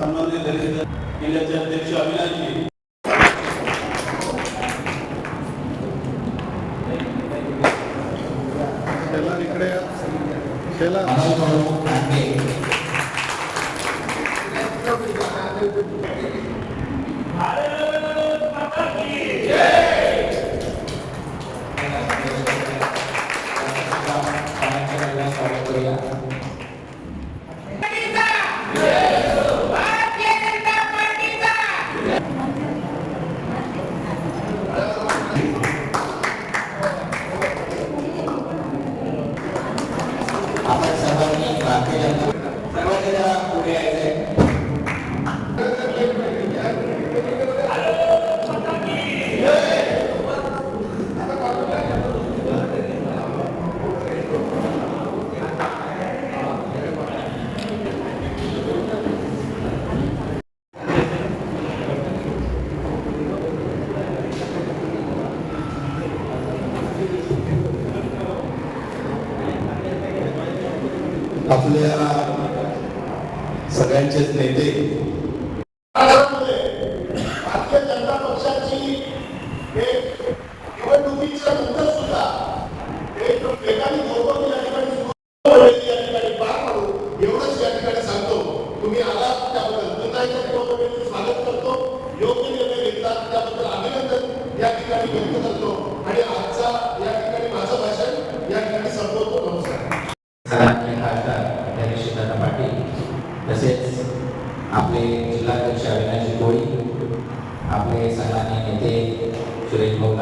संबंधित जिल्ह्याचे अध्यक्ष अविनाशजी. भारत आपल्या सगळ्यांचेच नेते. भारतीय जनता पक्षाची एक निवडणुकीच्या नंतर सुद्धा एक वेगाने या ठिकाणी म्हणजे या ठिकाणी पार पाडू एवढंच या ठिकाणी सांगतो. तुम्ही आलात त्याबद्दल पुन्हा स्वागत करतो. योग्य निर्णय घेतला त्याबद्दल अभिनंदन या ठिकाणी व्यक्त करतो. आणि आजचा या ठिकाणी माझं भाषण या ठिकाणी संपवतो नमस्कार सन्माननीय खासदार गणेशदादा पाटील तसेच आपले जिल्हाध्यक्ष अविनाश कोळी आपले सन्मान्य नेते सुरेश भाऊ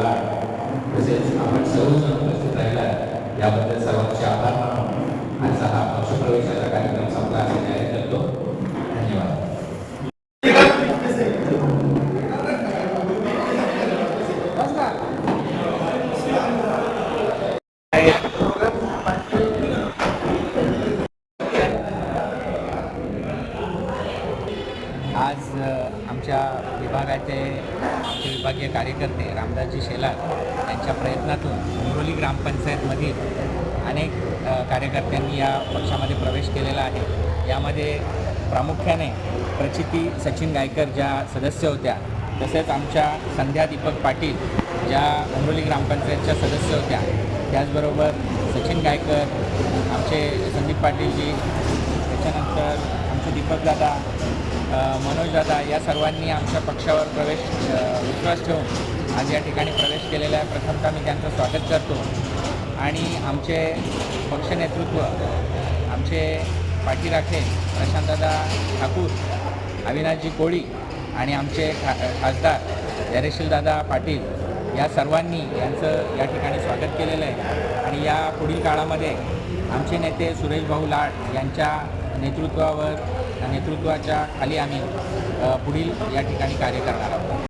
तसेच आपण सर्वजण उपस्थित राहिला याबद्दल सर्वांचे आभार. आज आमच्या विभागाचे आमचे विभागीय कार्यकर्ते रामदासजी शेलार यांच्या प्रयत्नातून उमरोली ग्रामपंचायतमधील अनेक कार्यकर्त्यांनी या पक्षामध्ये प्रवेश केलेला आहे. यामध्ये प्रामुख्याने प्रचिती सचिन गायकर ज्या सदस्य होत्या तसेच आमच्या संध्या दीपक पाटील ज्या उमरोली ग्रामपंचायतच्या सदस्य होत्या त्याचबरोबर सचिन गायकर आमचे संदीप पाटीलजी त्याच्यानंतर आमचे दीपकदादा अ, मनोजदादा या सर्वांनी आमच्या पक्षावर प्रवेश विश्वास ठेवून आज या ठिकाणी प्रवेश केलेला आहे. प्रथमतः मी त्यांचं स्वागत करतो. आणि आमचे पक्ष नेतृत्व आमचे पाठीराखे प्रशांतदादा ठाकूर अविनाशजी कोळी आणि आमचे खा खासदार धैर्यशीलदादा पाटील या सर्वांनी यांचं या ठिकाणी स्वागत केलेलं आहे. आणि या पुढील काळामध्ये आमचे नेते सुरेश भाऊ लाड यांच्या नेतृत्वावर नेतृत्वाच्या खाली आम्ही पुढील या ठिकाणी कार्य करणार आहोत.